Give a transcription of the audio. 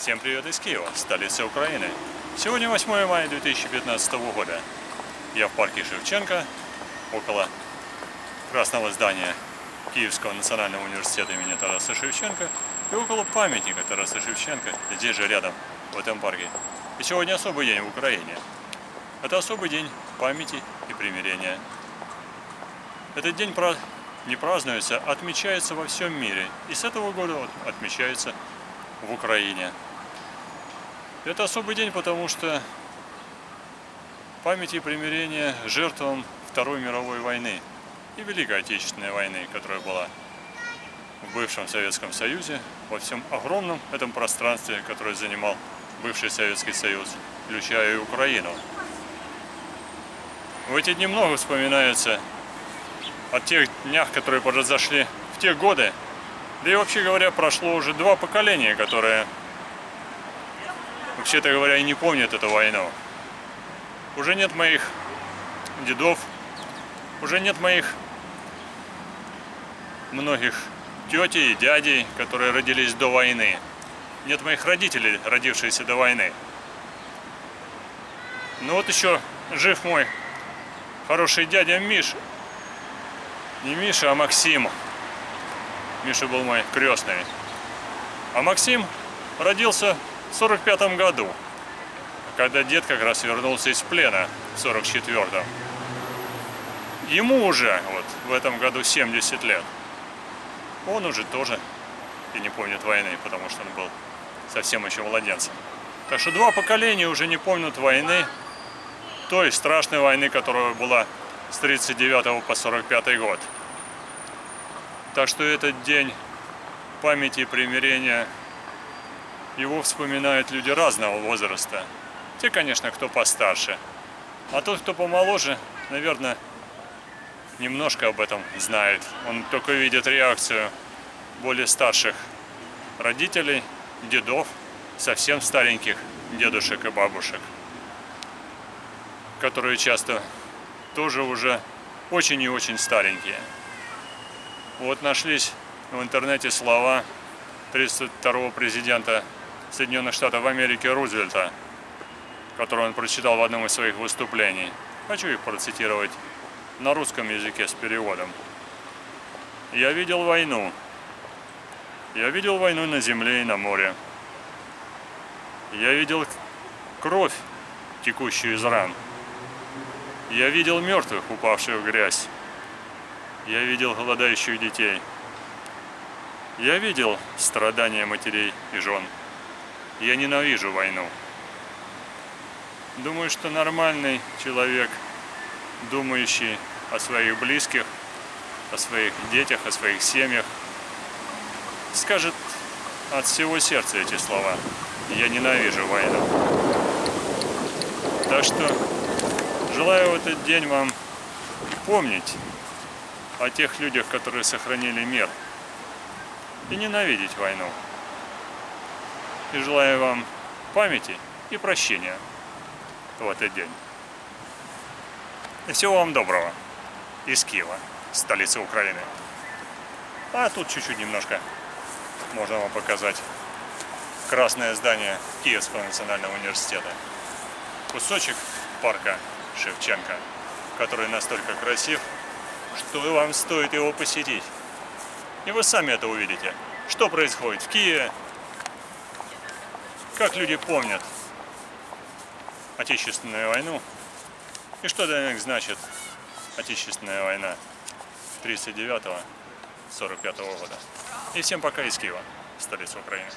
Всем привет из Киева, столицы Украины. Сегодня 8 мая 2015 года. Я в парке Шевченко, около красного здания Киевского национального университета имени Тараса Шевченко и около памятника Тараса Шевченко, здесь же рядом, в этом парке. И сегодня особый день в Украине. Это особый день памяти и примирения. Этот день не празднуется, а отмечается во всем мире. И с этого года отмечается в Украине. Это особый день, потому что память и примирение жертвам Второй мировой войны и Великой Отечественной войны, которая была в бывшем Советском Союзе, во всем огромном этом пространстве, которое занимал бывший Советский Союз, включая и Украину. В эти дни много вспоминается о тех днях, которые произошли в те годы. Да и вообще говоря, прошло уже два поколения, которые, вообще-то говоря, и не помнят эту войну. Уже нет моих дедов, уже нет моих многих тетей и дядей, которые родились до войны. Нет моих родителей, родившихся до войны. Ну вот еще жив мой хороший дядя Миш. Не Миша, а Максим. Миша был мой крестный. А Максим родился в 45 году, когда дед как раз вернулся из плена в 44-м. Ему уже вот в этом году 70 лет. Он уже тоже и не помнит войны, потому что он был совсем еще младенцем. Так что два поколения уже не помнят войны, той страшной войны, которая была с 39 по 45 год. Так что этот день памяти и примирения, его вспоминают люди разного возраста. Те, конечно, кто постарше. А тот, кто помоложе, наверное, немножко об этом знает. Он только видит реакцию более старших родителей, дедов, совсем стареньких дедушек и бабушек, которые часто тоже уже очень и очень старенькие. Вот нашлись в интернете слова 32-го президента Соединенных Штатов Америки Рузвельта, которые он прочитал в одном из своих выступлений. Хочу их процитировать на русском языке с переводом. Я видел войну. Я видел войну на земле и на море. Я видел кровь, текущую из ран. Я видел мертвых, упавших в грязь. Я видел голодающих детей. Я видел страдания матерей и жен. Я ненавижу войну. Думаю, что нормальный человек, думающий о своих близких, о своих детях, о своих семьях, скажет от всего сердца эти слова. Я ненавижу войну. Так что желаю в этот день вам помнить о тех людях, которые сохранили мир, и ненавидеть войну. И желаю вам памяти и прощения в этот день. И всего вам доброго из Киева, столицы Украины. А тут чуть-чуть немножко можно вам показать красное здание Киевского национального университета. Кусочек парка Шевченко, который настолько красив, что вам стоит его посетить. И вы сами это увидите. Что происходит в Киеве, как люди помнят Отечественную войну и что для них значит Отечественная война 39-45 года. И всем пока из Киева, столицы Украины.